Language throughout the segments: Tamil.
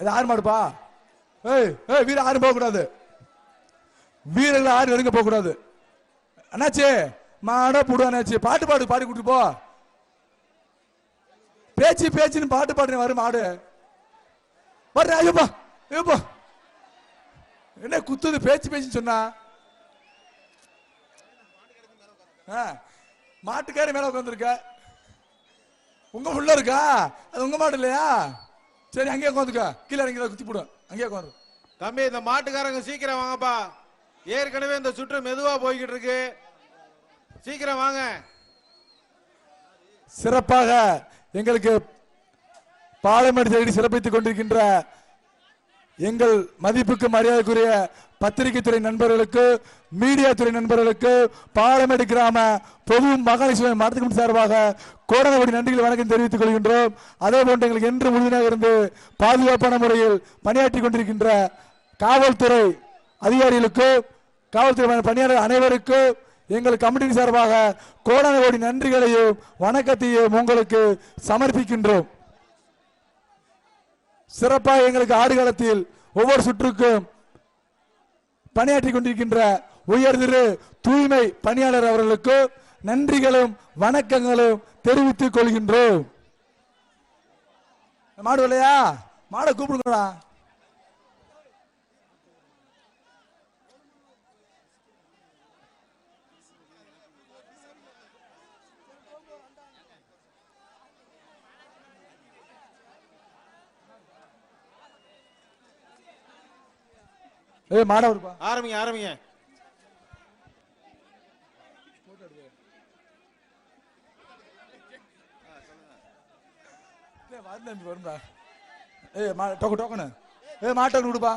இது ஆறு மாடுப்பா? ஏய் ஏய் வீர ஆறு போக கூடாது வீரர்கள் ஆறு நெருங்க போக கூடாது அண்ணாச்சி மாட புடு பாட்டு பாடு பாடி கூட்டு போ. பேச்சு பேச்சுன்னு பாட்டு பாடுறேன் வரும் மாடு வர்ற ஐயோப்பா ஐயோப்பா என்ன குத்துது பேச்சு பேச்சுன்னு சொன்னா? ஆ, மாட்டுக்காரி மேல உட்காந்துருக்க உங்க உள்ள இருக்கா? அது உங்க மாடு இல்லையா? சரி அங்கேயே உட்காந்துக்க. கீழே இறங்கி குத்தி போடும் அங்கேயே உட்காந்து தம்பி இந்த மாட்டுக்காரங்க சீக்கிரம் வாங்கப்பா. ஏற்கனவே இந்த சுற்று மெதுவா போய்கிட்டு இருக்கு. சீக்கிரம் வாங்க. சிறப்பாக எங்களுக்கு பாலமேடு தேடி சிறப்பித்துக் கொண்டிருக்கின்ற எங்கள் மதிப்புக்கு மரியாதைக்குரிய பத்திரிகை துறை நண்பர்களுக்கு மீடியா துறை நண்பர்களுக்கு பாலமேடு கிராம பொது மகாலிசுவை மரத்துக்கு சார்பாக கோடனபடி நன்றிகள் வணக்கம் தெரிவித்துக் கொள்கின்றோம். அதே போன்று எங்களுக்கு என்று உறுதியாக இருந்து பாதுகாப்பான முறையில் பணியாற்றி கொண்டிருக்கின்ற காவல்துறை அதிகாரிகளுக்கு காவல்துறை பணியாளர் அனைவருக்கும் எங்கள் கமிட்டியின் சார்பாக கோடான நன்றிகளையும் வணக்கத்தையும் உங்களுக்கு சமர்ப்பிக்கின்றோம். சிறப்பாக எங்களுக்கு ஆடுகளத்தில் ஒவ்வொரு சுற்றுக்கும் பணியாற்றி கொண்டிருக்கின்ற உயர் திரு தூய்மை பணியாளர் அவர்களுக்கு நன்றிகளும் வணக்கங்களும் தெரிவித்துக் கொள்கின்றோம். மாடு இல்லையா மாடை கூப்பிடுங்கடா. ஏய் மாடை வருப்பா ஆரம்பிங்க ஆரம்பிங்க ஏய், வரும் தம்பி, வரும்டா. ஏய், மா- டோக்கு, டோக்கனு. ஏய், மாட்டை ஒண்ணு விடுப்பா.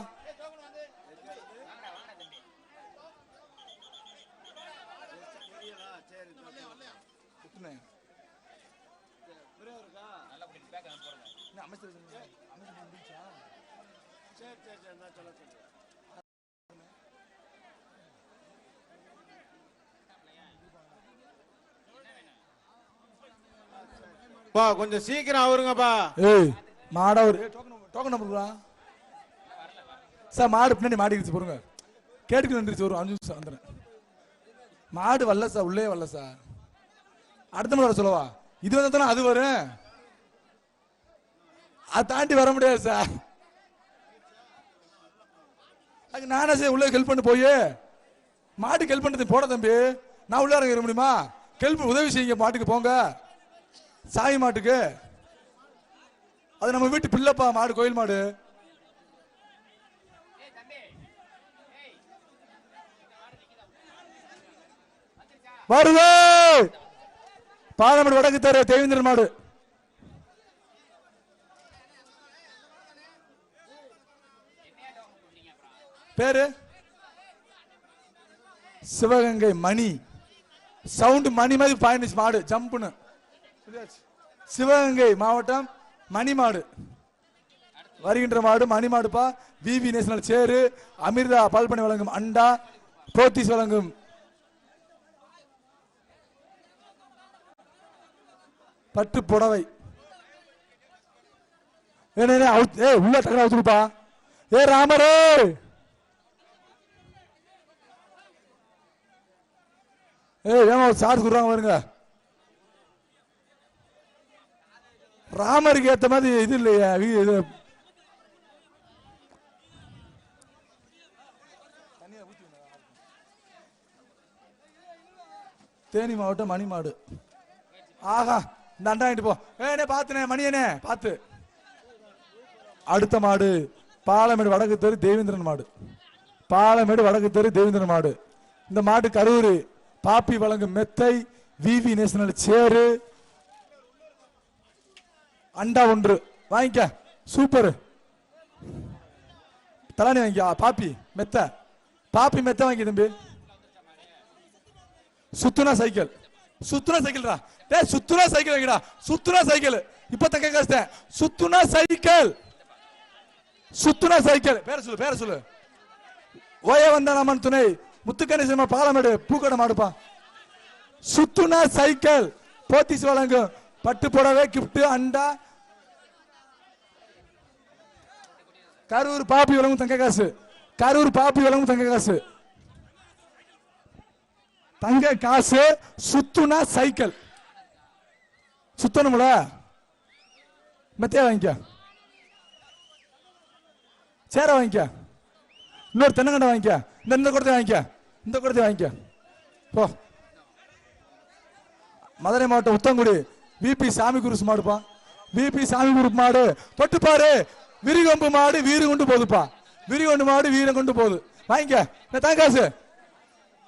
என்ன, அமைச்சர் சொன்னீங்க? அமைச்சர் முடிச்சா? பா கொஞ்சம் சீக்கிரம் அவருங்கப்பா. ஏய், மாடா ஒரு- டோக்கன் நம்பர், டோக்கன் சார் மாடு பின்னாடி மாடிக்கிச்சு பாருங்க கேட்டுக்கு நின்றுச்சு ஒரு அஞ்சு நிமிஷம் வந்துடுறேன். மாடு வரல சார் உள்ளே வரல சார். அடுத்த முறை வர சொல்லவா? இது வந்தா தானே அது வரும்? அதை தாண்டி வர முடியாது சார். அதுக்கு நானே சார் உள்ளே ஹெல்ப் பண்ணி போய் மாட்டுக்கு ஹெல்ப் பண்ணுறது போட தம்பி. நான் உள்ளே இறங்க முடியுமா? ஹெல்ப் உதவி செய்யுங்க மாட்டுக்கு போங்க. சாய் மாட்டுக்கு? அது நம்ம வீட்டு பிள்ளைப்பா மாடு கோயில் மாடு. வருது! பாலமடு வடக்கு தர தேவேந்திரன் மாடு. பேரு? சிவகங்கை மணி. சவுண்ட் மணி மாதிரி பாயிண்ட் மாடு ஜம்ப்னு சிவகங்கை மாவட்டம் மணிமாடு. வருகின்ற மாடு மணிமாடுப்பா. விவி நேஷனல் சேரு. அமிர்தா பால்பனை வழங்கும் அண்டா. போத்தீஸ் வழங்கும். பட்டு புடவை. ஏய், அவுத்- உள்ள டக்கரா அவுத்துருப்பா ஏ ராமரே! ஏய் ஏமா சார்ஜ் கொடுறாங்க பாருங்க. ராமருக்கு ஏத்த மாதிரி இது இல்லையா இது. தேனி மாவட்டம் மணிமாடு. ஆஹா இந்த போ. ஏனே பாத்துனே மணியனே பாத்து. அடுத்த மாடு பாலமேடு வடக்கு தெரு தேவேந்திரன் மாடு. பாலமேடு வடக்கு தெரு தேவேந்திரன் மாடு. இந்த மாடு கரூர் பாப்பி வழங்கும் மெத்தை விவி நேஷனல் சேரு. அண்டா ஒன்று. வாங்கிக்க. சூப்பர். தலானி வாங்கிக்க. பாப்பி மெத்த. பாப்பி மெத்த வாங்கி தம்பி. சுத்துனா சைக்கிள். சுத்துனா சைக்கிள்டா டேய் சுத்துனா சைக்கிள் வாங்கிடா. சுத்துனா சைக்கிள். இப்ப தக்க கஷ்டம் சுத்துனா சைக்கிள். சுத்துனா சைக்கிள். பேர சொல்லு பேர சொல்லு. ஓய வந்த துணை. முத்துக்கணி சினிமா பாலமேடு பூக்கடை மாடுப்பா. சுத்துனா சைக்கிள். போத்திஸ் வழங்கும். பட்டு புடவை கிஃப்ட் அண்டா. கரூர் பாப்பி விளங்கும் தங்க காசு. கரூர் பாப்பி விளங்கும் தங்க காசு. தங்க காசு சுத்துனா சைக்கிள் சுத்தணும்ல? மெத்தையா வாங்கிக்க. சேர வாங்கிக்க. இன்னொரு தென்னங்கண்டை வாங்கிக்க. இந்த இந்த குடத்தை வாங்கிக்க. இந்த குடத்தை வாங்கிக்க. போ. மதுரை மாவட்டம் உத்தங்குடி பிபி சாமி குருசு மாடுப்பா பிபி சாமி குருப்பு மாடு. தொட்டுப்பாரு. விரிகொம்பு மாடு வீறு கொண்டு போகுதுப்பா. விரிகொண்டு மாடு வீரம் கொண்டு போகுது. வாங்கிக்க. இந்த தாங்காசு.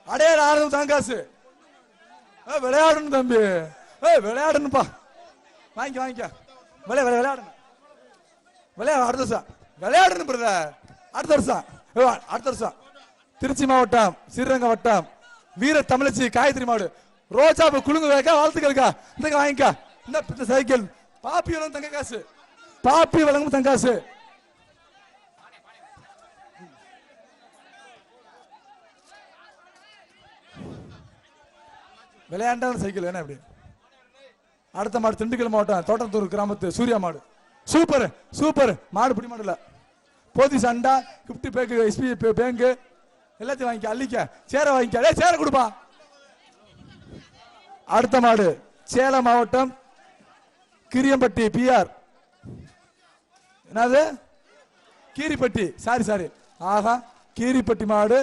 அடையாள ஆனது தாங்காசு. விளையாடணும் தம்பி. ஏய் விளையாடணும்ப்பா. வாங்கிக்க வாங்கிக்க. விளையா விளையாடணும். விளையாட அடுத்த வருஷம். விளையாடணும் பிரதர் அடுத்த வருஷம். அடுத்த வருஷம். திருச்சி மாவட்டம் ஸ்ரீரங்கம் வட்டம். வீர தமிழச்சி காயத்ரி மாடு. ரோஜா குழுங்க வைக்க வாழ்த்துக்கள்க்கா. இந்த வாங்கிக்கா. இந்த இந்த சைக்கிள். பாப்பி வழங்கும் தங்க காசு. பாப்பி வழங்கும் தங்க காசு. விளையாண்டான சைக்கிள் வேணா இப்படி அடுத்த மாடு திண்டுக்கல் மாவட்டம் தோட்டத்தூர் கிராமத்து சூர்யா மாடு. Super super. மாடு பிடி மாடு இல்லை. போதி சண்டா கிப்டி பேங்க் எஸ்பி பேங்க். எல்லாத்தையும் வாங்கிக்க அள்ளிக்க. சேர வாங்கிக்க. சேர கொடுப்பான் அடுத்த மாடு சேலம் மாவட்டம் கிரியம்பட்டி பிஆர். என்னது? கீரிப்பட்டி. சாரி சாரி ஆஹா கீரிப்பட்டி மாடு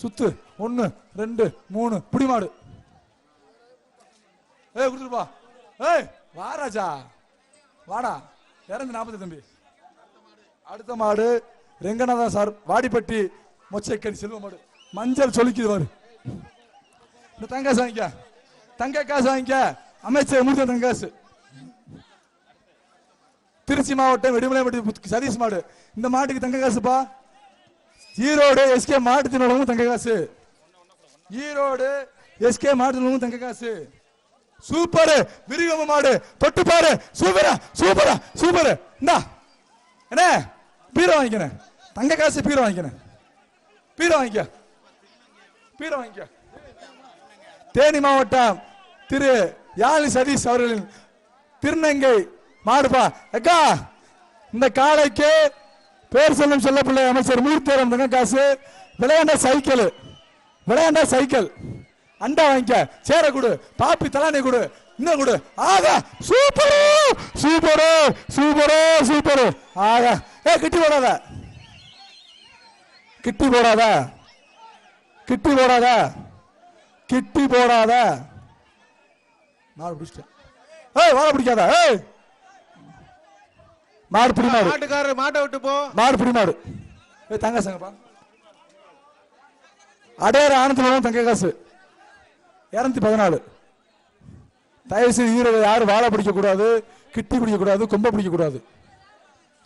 சுத்து. ஒன்னு ரெண்டு மூணு. புடி மாடு. ஏய் கொடுத்துருப்பா ஏய் வா ராஜா. வாடா. இறந்து நாற்பது தம்பி. அடுத்த மாடு ரெங்கநாதன் சார் வாடிப்பட்டி மொச்சைக்கடி செல்வ மாடு. மஞ்சள் சொலிக்குது பாரு. இந்த தங்க சாங்கிக்கா தங்க காசு வாங்கிக்க. அமைச்சர் முடிச்ச தங்க காசு. திருச்சி மாவட்டம் வெடிமலைப்பட்டி சதீஷ் மாடு. இந்த மாட்டுக்கு தங்க காசுப்பா. ஈரோடு எஸ்கே மாட்டுத்தினோடவும் தங்க காசு. ஈரோடு எஸ்கே மாட்டுத்தினோடவும் தங்க காசு. சூப்பர். விரிகம மாடு. தொட்டு பாரு சூப்பரா சூப்பரா சூப்பர். இந்தா. என்ன? பீரோ வாங்கிக்கிறேன். தங்க காசு பீரோ வாங்கிக்கிறேன். பீரோ வாங்கிக்க. பீரோ வாங்கிக்க. தேனி மாவட்டம் திரு யாழி சதீஷ் அவர்களின் திருநங்கை மாடுப்பா அக்கா இந்த காலைக்கு பேர் சொல்லும் சொல்ல பிள்ளை அமைச்சர் மூர்த்தேரம் தங்க காசு விளையாண்ட சைக்கிள். விளையாண்ட சைக்கிள். அண்டா வாங்கிக்க. சேர கொடு. பாப்பி தலானி கொடு. இன்னும் கொடு. ஆகா சூப்பரு! சூப்பரு! சூப்பரு! சூப்பரு! ஆகா. ஏ கிட்டி போடாத. கிட்டி போடாத. கிட்டி போடாத. கிட்டி போடாத. மாடு பிடிச்சிட்டேன். ஏய் வாழை பிடிக்காத ஏய். மாடு பிடி மாடு. மாட்டுக்காரர் மாட்டை விட்டு போ. மாடு பிடி மாடு. ஏய் தங்க சங்கப்பா. அடையாறு ஆனந்தம் தங்க காசு. இரநூத்தி பதினாலு. தயவு செய்து ஈரவை யாரும் வாழை பிடிக்க கூடாது கிட்டி பிடிக்க கூடாது கொம்ப பிடிக்க கூடாது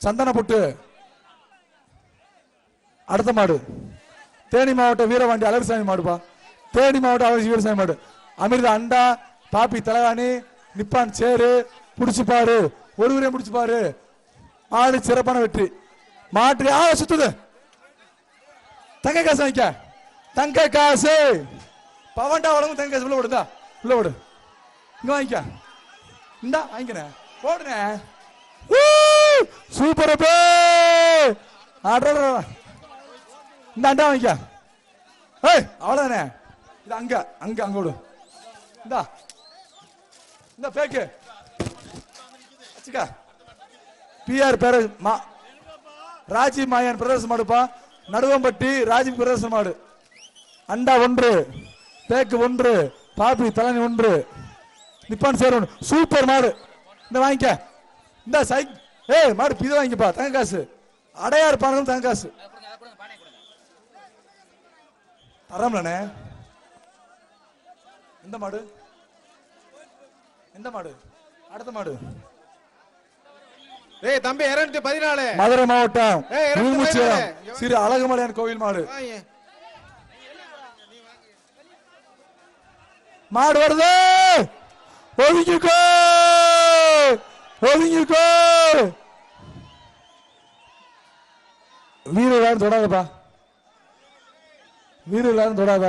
சந்தன பொட்டு. அடுத்த மாடு. தேனி மாவட்டம் வீரவாண்டி அலர்சாமி மாடுப்பா. தேனி மாவட்டம் அலர்சி வீரசாமி மாடு. அமிர்த அண்டா பாப்பி தலகாணி நிப்பான் சேரு புடிச்சு பாரு. ஒருவரே முடிச்சு பாரு. மாடு சிறப்பான வெற்றி. மாற்று ஆ சுத்துது. தங்க காசு வாங்கிக்க. தங்க காசு. பவன்டா வளமும் தங்க காசு உள்ள விடுதா உள்ள விடு இங்க வாங்கிக்க. இந்தா வாங்கிக்கிறேன். போடுனே சூப்பர் பே ஆடுற இந்த அண்டா வாங்கிக்க. ஏய் அவ்வளோதானே இது அங்க அங்க அங்க விடு இந்தா. இந்த பேக்கு வச்சுக்கா பிஆர் பேர மா ராஜி மாயன் பிரதேச மாடுப்பா நடுவம்பட்டி ராஜி பிரதேச மாடு. அண்டா ஒன்று பேக்கு ஒன்று பாப்பி தலனி ஒன்று. நிப்பான் சேர் ஒன்று சூப்பர் மாடு. இந்த வாங்கிக்க. இந்த சைக் ஏய் மாடு இது வாங்கிப்பா தங்க காசு. அடையார் பானம் தங்க காசு. தரம்லண்ணே. எந்த மாடு. எந்த மாடு? அடுத்த மாடு. ஏய் தம்பி இருநூத்தி பதினாலு. மதுரை மாவட்டம் உள்முச்சியம். சிறு அழகுமலையான் கோவில் மாடு. மாடு வருது. ஒதுங்கிக்கோ. ஒதுங்கிக்கோ. வீரர் யாரும் தொடாதப்பா. வீரர் யாரும் தொடாத?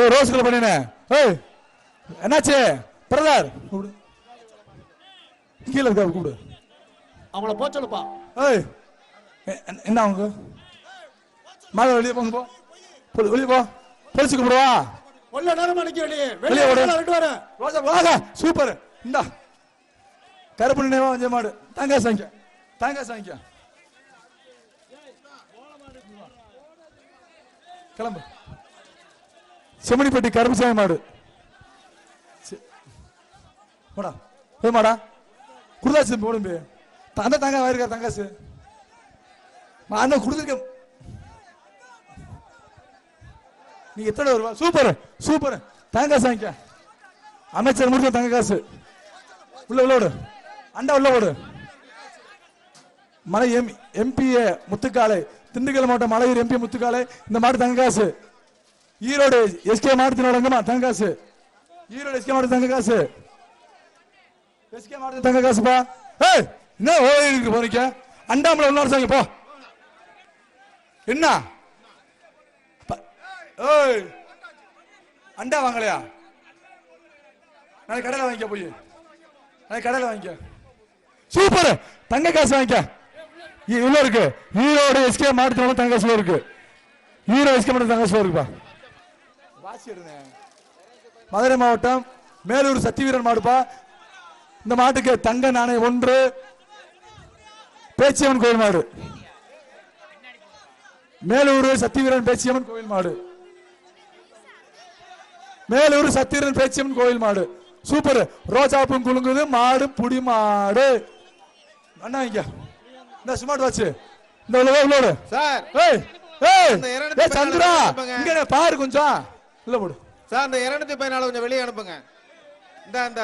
ஏய் ரோஸ் கலர் பண்ணினே. ஏய் என்னாச்சு? பிரதர். கீழே இருக்கா கூப்பிடு. அவங்கள போக சொல்லுப்பா. ஏய் என்ன அவங்க? மாத வெளியே போங்க போ. போ, வெளியே போ. போலீஸ் கூப்பிடுவா உள்ள நேரமா நிக்க வெளியே வெளியே வெளியே விடு. ரெண்டு வரேன். ரோஜா வாங்க. சூப்பர். இந்தா. கருப்பு நினைவா வஞ்ச மாடு. தாங்க சாங்கிக்க தாங்க சாங்கிக்க கிளம்பு. செம்மணிப்பட்டி கரும்புசாமி மாடு. போடா. போ மாடா. குருதாசு போடும் அந்த தங்க வாயிருக்கார் தங்காசு. அந்த கொடுத்துருக்க. நீ எத்தனை வருவா? Super super. தேங்காய் வாங்கிக்க அமைச்சர் முடிச்ச தங்க காசு. உள்ள உள்ள ஓடு. அண்டா உள்ள ஓடு. மலை எம் எம்பிஏ முத்துக்காலை திண்டுக்கல் மாவட்டம் மலையூர் எம்பி முத்துக்காலை இந்த மாடு தங்க காசு. ஈரோடு எஸ்கே மாவட்டத்தின் வழங்குமா தங்க காசு. ஈரோடு எஸ்கே மாவட்டம் தங்க காசு. எஸ்கே மாவட்டம் தங்க காசுப்பா. ஏய் என்ன ஓடிக்கு போறீங்க? அண்டாமல உள்ள சாங்க போ. என்ன? ப- ஏய் அண்டா வாங்கலையா? நாளைக்கு கடையில் வாங்கிக்க போய். நாளைக்கு கடையில் வாங்கிக்க. சூப்பர். தங்க காசு வாங்கிக்க. இன்னும் இருக்கு. ஈரோடு எஸ்கே மாவட்டத்தில் தங்க காசு இருக்கு. ஈரோடு எஸ்கே மாவட்டம் தங்க காசு இருக்குப்பா. மதுரை மாவட்டம் மேலூர் சத்திவீரன் மாடுப்பா. இந்த மாட்டுக்கு தங்க நாணயம் ஒன்று. பேச்சியம்மன் கோயில் மாடு. மேலூர் சத்திவீரன் பேச்சியம்மன் கோயில் மாடு. மேலூர் சத்திரன் பேச்சியம்மன் கோயில் மாடு. சூப்பர். ரோஜாப்பும் குலுங்குது மாடு புடி மாடு. அண்ணா இங்க. இந்த ஸ்மார்ட் வாட்ச் இந்த உள்ள உள்ளோடு சார். ஏய் ஏய். சந்திரா. இங்க பாரு கொஞ்சம். உள்ள போடு. சார் இந்த இருநூத்தி பதினாலு கொஞ்சம் வெளியே அனுப்புங்க. இந்த இந்த.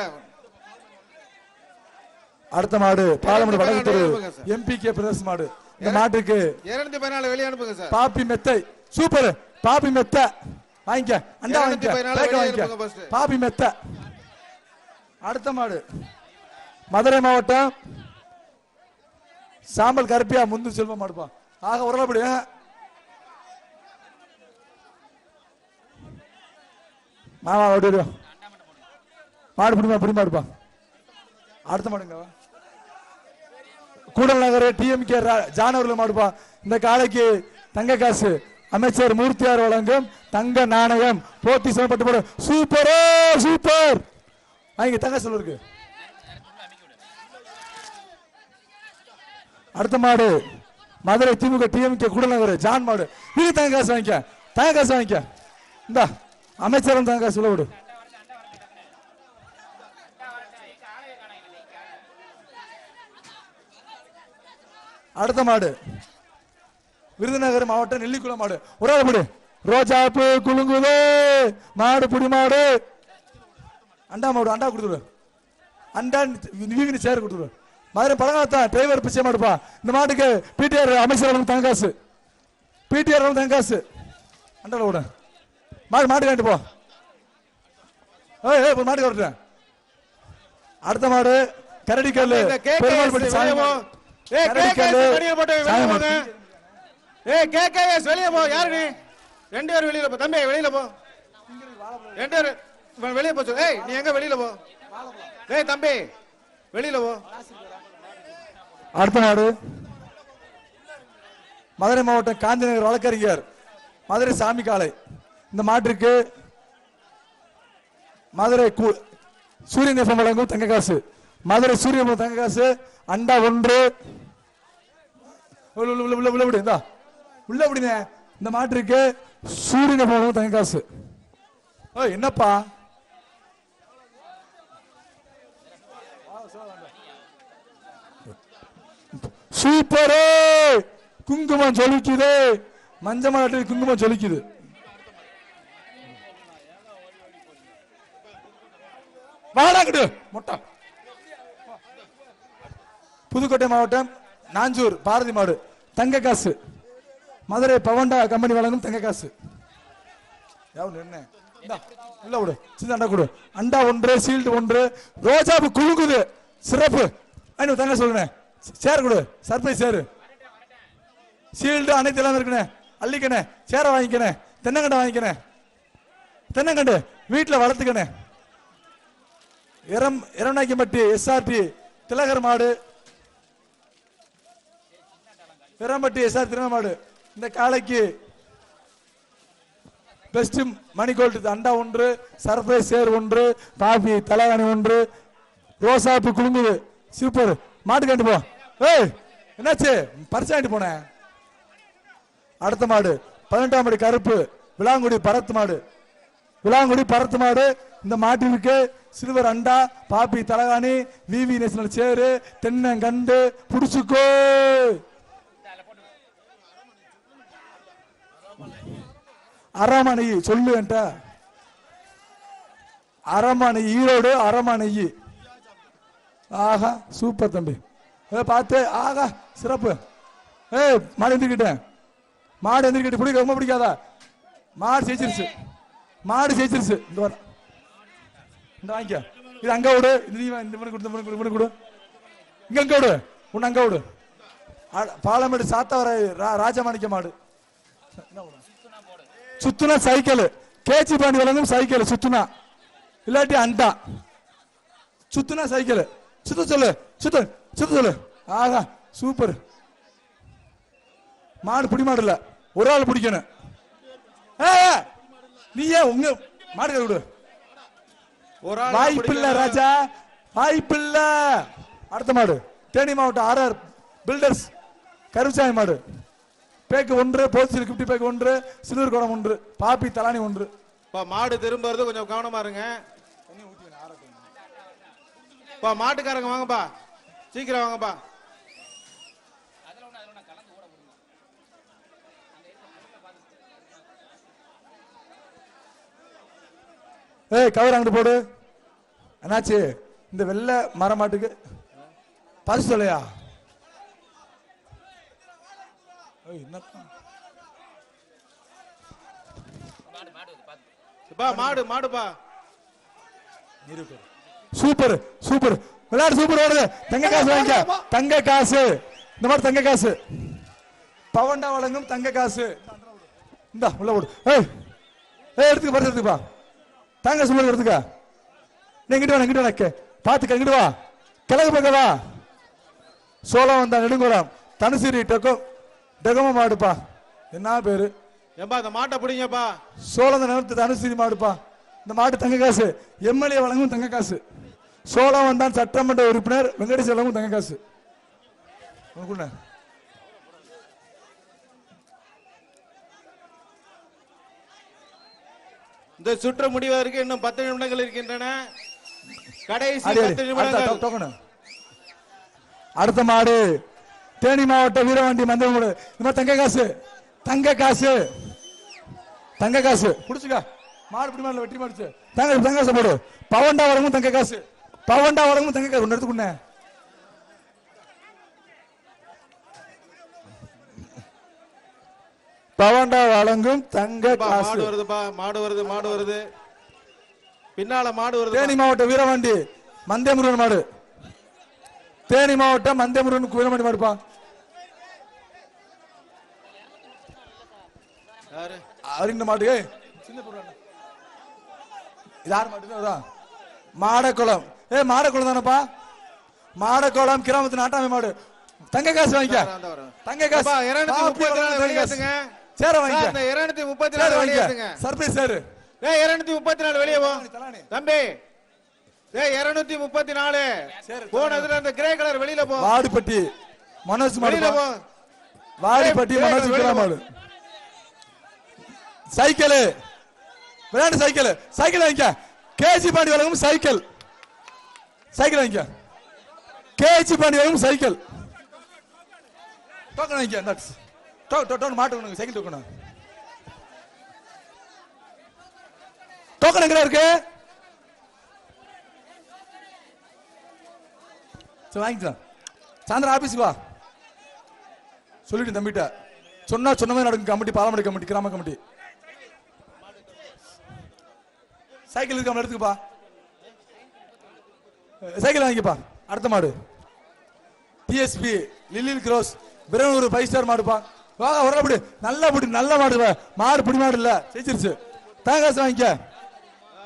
அடுத்த மாடு பாலமடு வடக்கு தெரு. எம்பி கே பிரதேச மாடு. இந்த மாட்டுக்கு இருநூத்தி பதினாலு வெளியே அனுப்புங்க சார். பாப்பி மெத்தை. சூப்பர். பாப்பி மெத்தை. வாங்கிக்க. அண்டா வாங்கிக்க. வாங்கிக்க. பாப்பி மெத்தை. அடுத்த மாடு. மதுரை மாவட்டம். சாம்பல் கருப்பியா முந்து செல்வம் மாடுப்பா. ஆக உரலப்படி மாமா ஓடி மாடு பிடிமா பிடிமா மாடுப்பா அடுத்த மாடுங்க கூடல் நகர் டிஎம்கே ஜானவர்கள் மாடுப்பா இந்த காலைக்கு தங்க காசு. அமைச்சர் மூர்த்தியார் வழங்கும் தங்க நாணயம். போட்டி செய்யப்பட்டு போடும் சூப்பரோ சூப்பர். வாங்க தங்க செல்வம் இருக்கு. அடுத்த மாடு மதுரை திமுக டிஎம்கே கூடல் நகர் ஜான் மாடு. நீங்க தங்க காசு வாங்கிக்க. தங்க காசு வாங்கிக்க. இந்தா. அமைச்சரம் தங்க காசு விடு அடுத்த மாடு. விருதுநகர் மாவட்டம் நெல்லிக்குளம் மாடு. ஒரே மாடு. ரோஜாப்பு குலுங்குதே. மாடு புடி மாடு. அண்டா மாடு அண்டா கொடுத்துரு. அண்டா நீங்க சேர் கொடுத்துரு. மாதிரி பழங்காத்தான் டிரைவர் பிச்சை மாடுப்பா. இந்த மாட்டுக்கு பிடிஆர் அமைச்சர் தங்க காசு பிடிஆர் தங்க காசு அண்டா விட. மாடு மாடு காட்டு போ. ஏய் ஏய், மாட்டுக்கு வரட்டேன் அடுத்த மாடு கரடிக்கல் இந்த கேகேஎஸ் பெருமாள்பட்டி சாமி வெளியே போ. மாடு. ஏய், கேகேஎஸ் வெளியே போட்டு வெளியே போங்க. ஏய் கேகேஎஸ் வெளியே போ. யாரு நீ? ரெண்டு பேரும் வெளியில போ. தம்பி வெளியில போ. ரெண்டு பேரும் வெளியே போ சொல்லு. ஏய் நீ எங்க வெளியில போ? ஏய் தம்பி வெளியில போ. அடுத்த நாடு மதுரை மாவட்டம் காந்திநகர் வழக்கறிஞர் மதுரை சாமி காளை. இந்த மாட்டிற்கு மதுரை கு- சூரியன் எஃப்எம் வழங்கும் தங்க காசு. மதுரை சூரியன் தங்க காசு. அண்டா ஒன்று. உள்ள உள்ள உள்ள விடு இந்தா. உள்ள விடுங்க இந்த மாட்டிற்கு சூரியன் எஃப்எம் வழங்கும் தங்க காசு. ஓய் என்னப்பா? சூப்பரே! குங்குமம் ஜொலிக்குது. மஞ்ச மாட்டில் குங்குமம் ஜொலிக்குது. வாடாங்கடு முட்டா. புதுக்கோட்டை மாவட்டம் நாஞ்சூர் பாரதி மாடு தங்க காசு. மதுரை பவண்டா கம்பெனி வழங்கும் தங்க காசு. என்ன? விடு. சின்ன அண்டா கொடு. அண்டா ஒன்று சீல்டு ஒன்று. ரோஜாப்பு குழுங்குது சிறப்பு. ஐநூறு தங்க சொல்லுங்க சேர் கொடு. சர்ப்ரைஸ் சேரு. சீல்டு அனைத்து எல்லாம் இருக்குண்ணே. அள்ளிக்கண்ணே. சேரை வாங்கிக்கணே தென்னங்கண்டை வாங்கிக்கணே தென்னங்கண்டு வீட்டில் வளர்த்துக்கணே இரம் இரநாய்க்கம்பட்டி எஸ்ஆர்டி திலகர் மாடு. பெரம்பட்டி எஸ்ஆர் திருநமாடு இந்த காளைக்கு பெஸ்ட் மணி கோல்டு அண்டா ஒன்று சர்ப்ரைஸ் சேர் ஒன்று பாபி தலகாணி ஒன்று ரோசாப்பு குழுங்குது சூப்பர் மாட்டு கண்டு போ. ஏய் என்னாச்சு? பரிசாண்டி வாங்கிட்டு போனேன். அடுத்த மாடு பதினெட்டாம் மாடு கருப்பு விளாங்குடி பரத்து மாடு. விளாங்குடி பரத்து மாடு இந்த மாட்டிற்கு சில்வர் அண்டா பாப்பி தலகாணி விவி நேஷனல் சேரு தென்னங்கண்டு புடிச்சுக்கோ. அரமணி சொல்லு என்ட்ட. அரமணை ஈரோடு அரமணி. ஆஹா சூப்பர் தம்பி. ஏ பார்த்து ஆகா சிறப்பு. ஏய் மாடு எந்திரிக்கிட்டேன் மாடு எந்திரிக்கிட்டு பிடிக்க ரொம்ப பிடிக்காதா? மாடு ஜெயிச்சிருச்சு மாடு ஜெயிச்சிருச்சு இந்த இந்த வாங்கிக்க. இது அங்க விடு. இது நீ இந்த மணி கொடு இந்த மணி கொடு இந்த மணி கொடு. இங்க அங்க விடு. உன்னை அங்க விடு. ஆ- பாலமேடு சாத்தவர ரா- ராஜமாணிக்க மாடு. சுத்துனா சைக்கிள். கேச்சி பாண்டி வழங்கும் சைக்கிள் சுத்துனா. இல்லாட்டி அண்டா. சுத்துனா சைக்கிள். சுத்த சொல்லு. சுத்து சுத்த சொல்லு. ஆகா சூப்பர் மாடு பிடி மாடு இல்ல. ஒரு ஆள் பிடிக்கணும். ஏய், நீ ஏன் உங்க மாடு கை விடு. வாய்ப்பில்ல. ராஜா. வாய்ப்பில்ல. அடுத்த மாடு. தேனி மாவட்டம் ஆர்ஆர் பில்டர்ஸ் கருச்சாமி மாடு. பேக்கு ஒன்று போஸ்டில் கிப்டி பேக்கு ஒன்று சிறுவர் குடம் ஒன்று பாப்பி தலானி ஒன்று. பா மாடு திரும்புறது கொஞ்சம் கவனமா இருங்க. மாட்டுக்காரங்க வாங்கப்பா. சீக்கிரம் வாங்கப்பா. ஏய் கவர் அங்கிட்டு போடு. என்னாச்சு? இந்த வெள்ளை மர மாட்டுக்கு. பரிசு சொல்லையா? மாடு மாடுப்பா. Super super. விளையாடு சூப்பர் ஓடுது தங்க காசு வாங்கிக்க. தங்க காசு. இந்த மாதிரி தங்க காசு. பவண்டா வழங்கும் தங்க காசு. இந்தா உள்ள ஓடு. ஏய் ஏய் எடுத்துக்க பரிசு எடுத்துக்கப்பா தாங்க சொல்லுங்க எடுத்துக்க நீ இங்கிட்டு வா இங்கிட்டு வா. பாத்துக்க இங்கிட்டு வா. கிழக்கு பக்கம் வா. சோளம் வந்தா நெடுங்குளம். தனுசிரி டெக்கோ டெகம மாடுப்பா. என்ன பேரு? ஏம்பா இந்த மாட்டை பிடிங்கப்பா. சோளம் நிலத்து தனுசிரி மாடுப்பா. இந்த மாடு தங்க காசு. எம்எல்ஏ வழங்கும் தங்க காசு. சோளம் வந்தான் சட்டமன்ற உறுப்பினர் வெங்கடேஷ் வழங்கும் தங்க காசு. உனக்கு இந்த சுற்று முடிவதற்கு இன்னும் பத்து நிமிடங்கள் இருக்கின்றன. கடைசி. பத்து நிமிடங்கள். அடுத்த மாடு தேனி மாவட்டம் வீரவாண்டி மந்திர மாடு இந்த தங்க காசு தங்க காசு தங்க காசு. புடிச்சுக்க. மாடு பிடி மாடல வெட்டி மாடுச்சு தங்க தங்க காசு போடு. பவண்டா வழங்கும் தங்க காசு. பவண்டா வழங்கும் தங்க காசு. ஒன்று எடுத்துக்குண்ணே பவண்டா வழங்கும் தங்க காசு மாடு வருதுப்பா மாடு வருது மாடு வருது. பின்னால மாடு வருது தேனி மாவட்டம் வீரவாண்டி மந்தே முருகன் மாடு. தேனி மாவட்டம் மந்தே முருகன் வீரவாண்டி மாடுப்பா. அறிந்த மாடு ஏய், சின்ன பொருள் அண்ணா. இது யார் மாடு அதான் மாடக்குளம். ஏ மாடக்குளம் தானப்பா. மாடக்குளம் கிராமத்து நாட்டாமை மாடு. தங்க காசு வாங்கிக்க. தங்க காசு. காசு. சேர வாங்கிக்க. இருநூத்தி முப்பத்தி நாலு வாங்கிக்க. Surprise sir. டேய், இருநூத்தி முப்பத்தி நாலு வெளியே போ. தம்பி டேய் இருநூத்தி முப்பத்தி நாலு. போனதுல அந்த கிரே கலர் வெளியில போ. வாடிப்பட்டி மனோஜ் வெளியில போ. வாடிப்பட்டி ஏய், மனோஜ் வெளியில மாடு சைக்கிள். விளையாட்டு சைக்கிள். சைக்கிள் வாங்கிக்க. கேஜி பாண்டி வழங்கும் சைக்கிள். சைக்கிள் வாங்கிக்க. கேஜி பாண்டி வழங்கும் சைக்கிள். டோக்கன் வாங்கிக்க நட்ஸ் டோ டோ மாட்டு சைக்கிள் தூக்கணும். டோக்கன் எங்க இருக்கு? சரி வாங்கிக்கலாம். சாயந்தரம் ஆபீஸ்க்கு வா. சொல்லிட்டு தம்பிட்ட. சொன்னா சொன்ன மாதிரி நடக்கும் கமிட்டி பாலமடி கமிட்டி கிராம கமிட்டி. சைக்கிள் இருக்க எடுத்துக்கப்பா. சைக்கிள் வாங்கிப்பா அடுத்த மாடு. DSP Lilly Grace Piranur five star மாடுப்பா. வரல பிடி. நல்ல பிடி நல்ல மாடு. மாடு பிடி மாடு இல்ல. ஜெயிச்சிருச்சு. தங்க காசு வாங்கிக்க.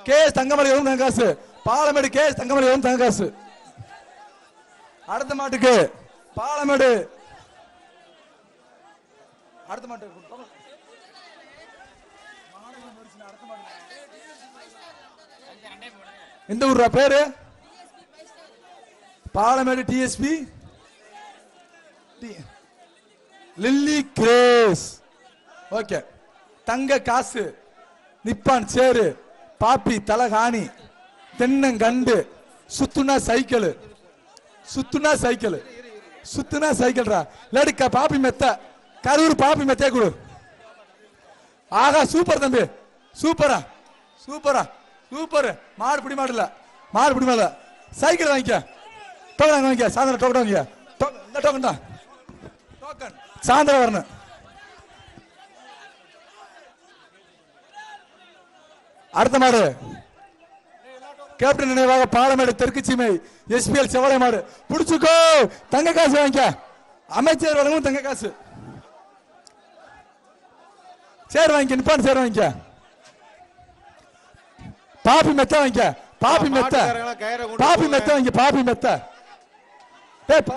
கேஎஸ் தங்கமலை எவ்வளவு தங்க காசு. பாலமேடு கேஎஸ் தங்கமலை எவ்வளவு தங்க காசு. அடுத்த மாட்டுக்கு பாலமேடு. அடுத்த மாட்டு எந்த ஊர்ரா பேரு? Palamedu DSP. Lilly Grace okay தங்க காசு. நிப்பான் சேரு. பாப்பி தலகாணி. தென்னங்கண்டு. சுத்துனா சைக்கிள். சுத்துனா சைக்கிள். சுத்துனா சைக்கிள்ரா. லடுக்க பாப்பி மெத்த. கரூர் பாப்பி மெத்தே கொடு. ஆகா சூப்பர் தம்பி. சூப்பரா. சூப்பரா. சூப்பர். மாடு பிடி மாடு இல்ல. மாடு பிடி மாடு சைக்கிள் வாங்கிக்க. டோக்கன் வாங்கிக்க. சாயந்தரம் டோக்கன் வாங்கிக்க. டோ- இந்த டோக்கன் தான். சாயந்தரம் வரணும். அடுத்த மாடு. கேப்டன் நினைவாக பாலமேடு தெற்கு சீமை எஸ்பிஎல் செவலை மாடு. புடிச்சுக்கோ. தங்க காசு வாங்கிக்க. அமைச்சர் வழங்கும் தங்க காசு. சேர் வாங்கிக்க நிப்பான் சேர் வாங்கிக்க. பாப்பி மெத்த வாங்கிக்க. பாப்பி மெத்த. பாப்பி. மெத்த வாங்கிக்க பாப்பி மெத்த. பா-